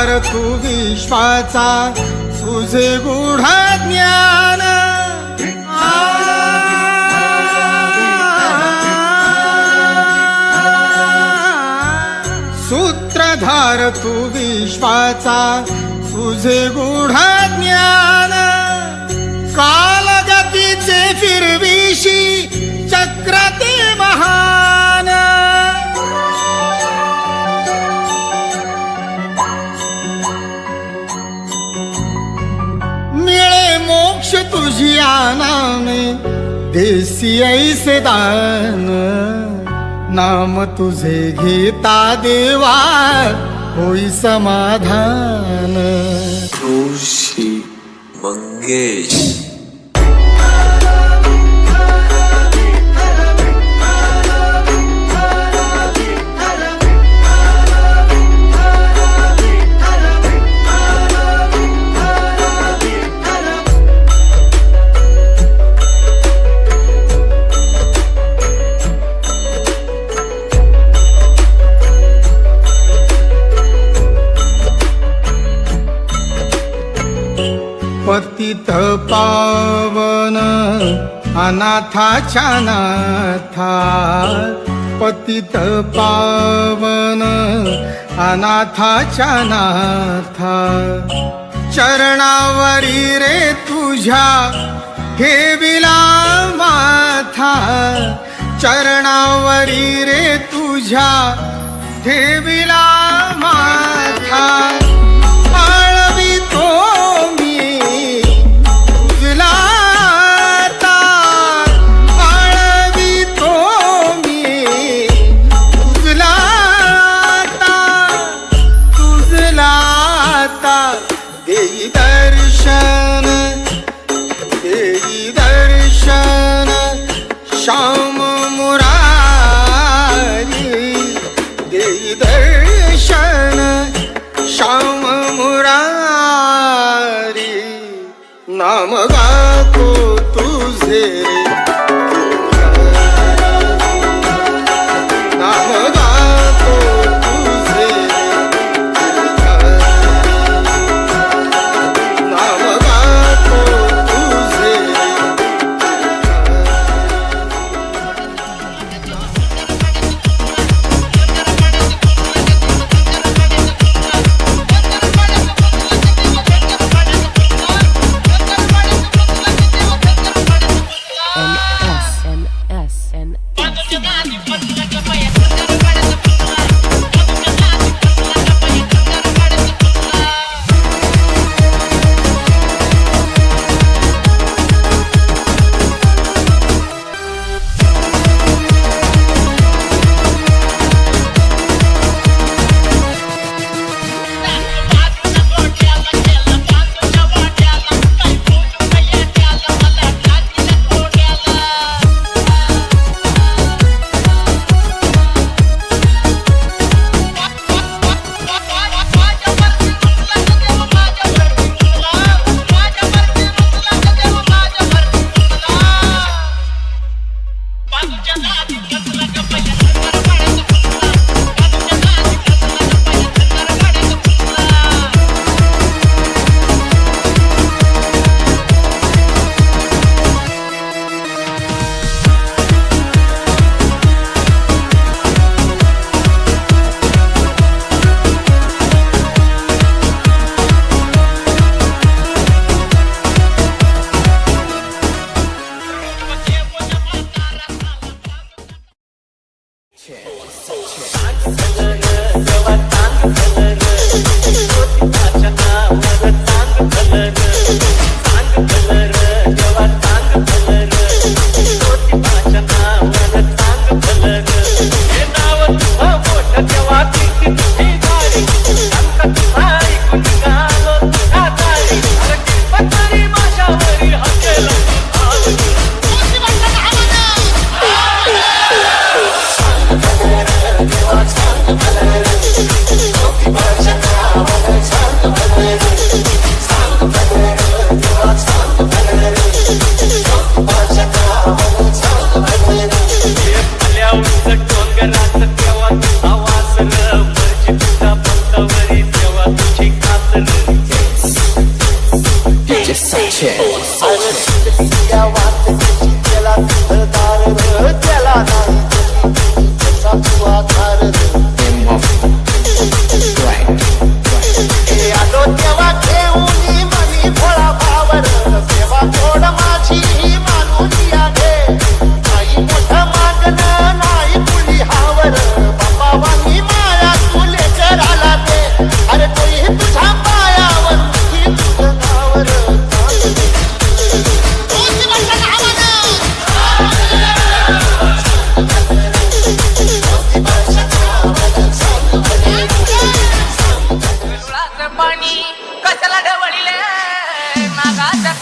सूत्रधार तू विश्वाचा तुझे गुढ ज्ञान. सूत्रधार तू विश्वाचा तुझे गुढ ज्ञान. कालगतीचे फिरविशी चक्रते महा मोक्ष तुझी देसी ऐसे दान। नाम तुझे घेता देवा होई समाधान। ऋषी मंगेश। पावन अनाथाच्या नाथा पतित पावन अनाथाच्या नाथा चरणावरी रे तुझ्या ठेविला माथा चरणावरी रे तुझ्या ठेविला माथा. नाम गातो I'll पाणी कशाला ढवळीले? मागाचा